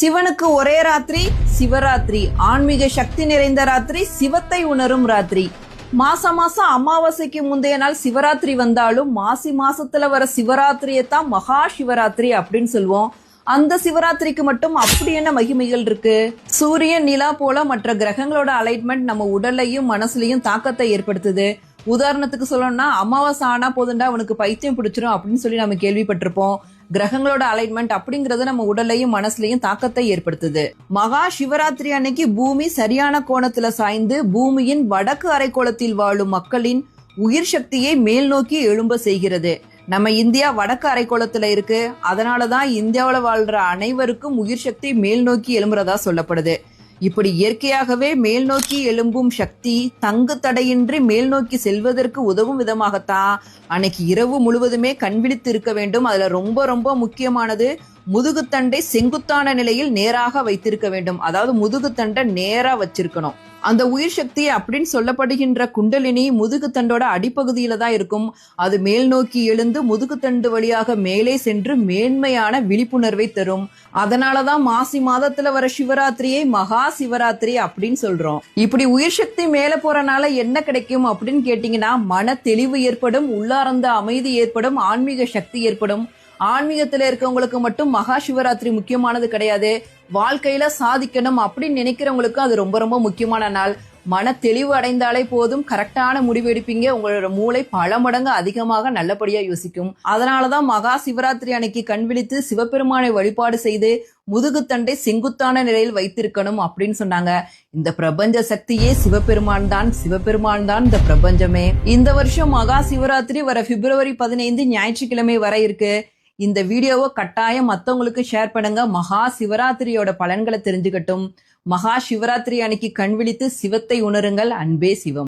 சிவனுக்கு ஒரே ராத்திரி சிவராத்திரி. ஆன்மீக சக்தி நிறைந்த ராத்திரி சிவத்தை உணரும் ராத்திரி. மாச மாசம் அமாவாசைக்கு முந்தைய நாள் சிவராத்திரி வந்தாலும் மாசி மாசத்துல வர சிவராத்திரியை தான் மகா சிவராத்திரி அப்படின்னு சொல்லுவோம். அந்த சிவராத்திரிக்கு மட்டும் அப்படி என்ன மகிமைகள் இருக்கு? சூரியன் நிலா போல மற்ற கிரகங்களோட அலைட்மெண்ட் நம்ம உடல்லையும் மனசுலையும் தாக்கத்தை ஏற்படுத்துது. உதாரணத்துக்கு சொல்லணும்னா அமாவாசை ஆனா போதுண்டா அவனுக்கு பைத்தியம் பிடிச்சிரும் அப்படின்னு சொல்லி நம்ம கேள்விப்பட்டிருப்போம். கிரகங்களோட அலைன்மெண்ட் அப்படிங்கறது நம்ம உடல்லையும் மனசுலயும் தாக்கத்தை ஏற்படுத்துது. மகா சிவராத்திரி அன்னைக்கு பூமி சரியான கோணத்துல சாய்ந்து பூமியின் வடக்கு அரைக்கோளத்தில் வாழும் மக்களின் உயிர் சக்தியை மேல் நோக்கி எழும்ப செய்கிறது. நம்ம இந்தியா வடக்கு அரைக்கோளத்துல இருக்கு. அதனாலதான் இந்தியாவில் வாழ்ற அனைவருக்கும் உயிர் சக்தி மேல் நோக்கி எழும்புறதா சொல்லப்படுது. இப்படி இயற்கையாகவே மேல் நோக்கி எழும்பும் சக்தி தங்கு தடையின்றி மேல் நோக்கி செல்வதற்கு உதவும் விதமாகத்தான் அன்னைக்கு இரவு முழுவதுமே கண்விழித்து இருக்க வேண்டும். அதுல ரொம்ப ரொம்ப முக்கியமானது முதுகுத்தண்டை செங்குத்தான நிலையில் நேராக வைத்திருக்க வேண்டும். அதாவது முதுகுத்தண்டை நேரா வச்சிருக்கணும். அந்த உயிர் சக்தி அப்படின்னு சொல்லப்படுகின்ற குண்டலினி முதுகுத்தண்டோட அடிப்பகுதியில தான் இருக்கும். அது மேல் நோக்கி எழுந்து முதுகுத்தண்டு வழியாக மேலே சென்று மேன்மையான விழிப்புணர்வை தரும். அதனாலதான் மாசி மாதத்துல வர சிவராத்திரியை மகா சிவராத்திரி அப்படின்னு சொல்றோம். இப்படி உயிர் சக்தி மேல போறனால என்ன கிடைக்கும் அப்படின்னு கேட்டீங்கன்னா மன தெளிவு ஏற்படும் உள்ளார்ந்த அமைதி ஏற்படும் ஆன்மீக சக்தி ஏற்படும். ஆன்மீகத்துல இருக்கவங்களுக்கு மட்டும் மகா சிவராத்திரி முக்கியமானது கிடையாது. வாழ்க்கையில சாதிக்கணும் அப்படின்னு நினைக்கிறவங்களுக்கு அது ரொம்ப ரொம்ப முக்கியமான நாள். மன தெளிவு அடைந்தாலே போதும். கரெக்டான முடிவு எடுப்பீங்க. உங்களோட மூளை பல மடங்கு அதிகமாக நல்லபடியா யோசிக்கும். அதனாலதான் மகா சிவராத்திரி அன்னைக்கு கண் விழித்து சிவபெருமானை வழிபாடு செய்து முதுகுத்தண்டை செங்குத்தான நிலையில் வைத்திருக்கணும் அப்படின்னு சொன்னாங்க. இந்த பிரபஞ்ச சக்தியே சிவபெருமான் தான். சிவபெருமான் தான் இந்த பிரபஞ்சமே. இந்த வருஷம் மகா சிவராத்திரி வர பிப்ரவரி பதினைந்து ஞாயிற்றுக்கிழமை வர இருக்கு. இந்த வீடியோவை கட்டாயம் மத்தவங்களுக்கு ஷேர் பண்ணுங்க. மகா சிவராத்திரியோட பலன்களை தெரிஞ்சுக்கட்டும். மகா சிவராத்திரி அன்னைக்கு கண் விழித்து சிவத்தை உணருங்கள். அன்பே சிவம்.